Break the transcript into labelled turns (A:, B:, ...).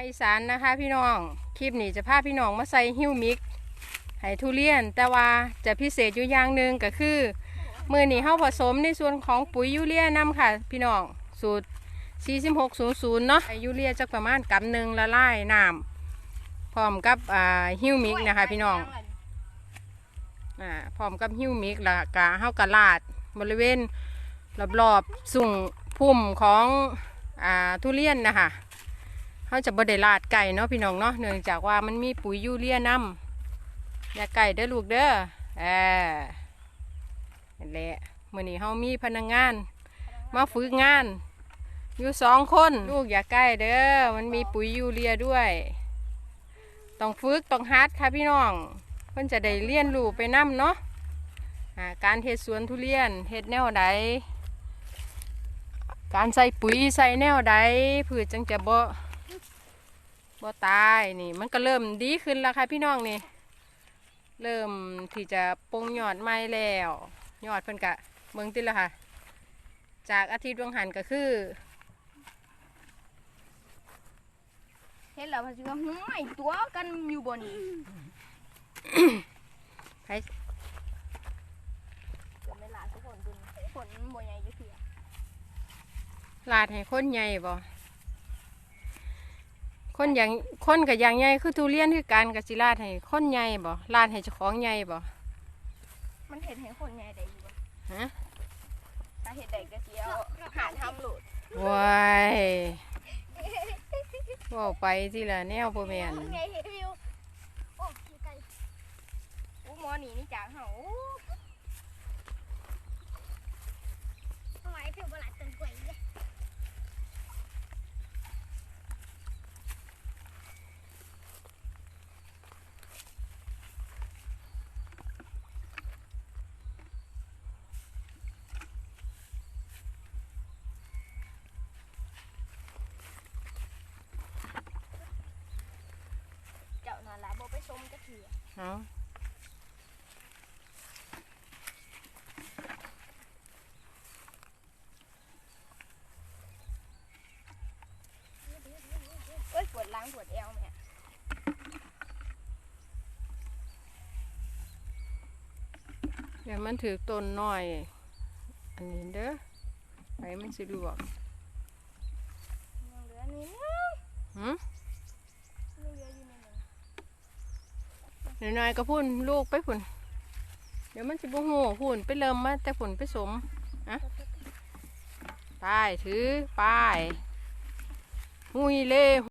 A: อีสานนะคะพี่น้องคลิปนี้จะพาพี่น้องมาใส่ฮิวมิกให้ทุเรียน แต่ว่าจะพิเศษอยู่อย่างหนึ่งก็คือ มือนี้เฮาผสมในส่วนของปุ๋ยยูเรียนํค่ะ พี่น้องสูตร 4600 เนาะยูเรียจักประมาณกำหนึ่งละลายน้ำพร้อมกับอ่าฮิวมิกนะคะ พี่น้องอพร้อมกับฮิวมิกแล้วก็เฮากะลาดบริเวณรอบๆสุ่งพุ่มของอทุเรียนนะคะ เขาจะบไดลาดไก่เนาะพี่น้องเนาะเนื่องจากว่ามันมีปุ๋ยยูเรียนํอย่าไก่เด้อลูกเด้อเออนั่นแหละมื่อนี้เขามีพนักงาน มาฝึกงาน อยู่สองคน ลูกอย่าใกล้เด้อมันมีปุ๋ยยูเรียด้วย ต้องฝึกต้องฮัดค่ะพี่น้อง เพิ่นจะได้เรียนรู้ไปนํเนาะอ่าการเฮ็ดสวนทุเรียนเฮ็ดแนวใด การใส่ปุ๋ยใส่แนวใดพืชจังจะบ่ บ่ตายนี่ มันก็เริ่มดีขึ้นแล้วค่ะพี่น้องนี่ เริ่มที่จะปงยอดไม้แล้วยอดเพิ่นกะเบิ่งติแล้วค่ะ จากอาทิตย์ดวงหันก็คือ
B: เห็นแล้วพันธุ์ว่าห้วยตัวกันอยู่บนนี้
A: ไผ
B: เกือบไม่ลาทุกคนดุนฝนบ่ใหญ่จะเถื่อ
A: ลาดให้คนใหญ่บ่ คนอย่างคนกับอย่างใหญ่คือทุเรียนคือการกับสิลาดให้คนใหญ่บ่ลาดให้เจ้าของใหญ่บ่
B: มันเห็นเห็นคนใหญ่ได้อยู่บ่
A: ฮะ
B: ถ้าเห็นได้ก็สิเอาหาทำโหลด
A: ว้ายเว่าไปทีละแนวบ่แม่น
B: ไงเห็นวิวโอ้ยไกลโอ้หมอนี่นี่จางเห่าโอ้
C: ทำไมผิวประหลาดจนกว่าอีกเนี่ย
B: เจ้านั่นล่ะบ่ไปชมจะ เอาเอ้ยปวดหล้างปวดเอวแม่
A: เดี๋ยวมันถือต้นหน้อย อันนี้เด้อไปมันสิลวก
B: ยังเหลือนี่นึง
A: หืม
B: ยังเหลืออยู่ นี่นึง
A: น้อยๆก็พุ่นลูกไปพุ่น เดี๋ยวมันจะบุหูพุ่นไปเริ่มมาแต่พุ่นไปสมอะไปถือไปหุยเล่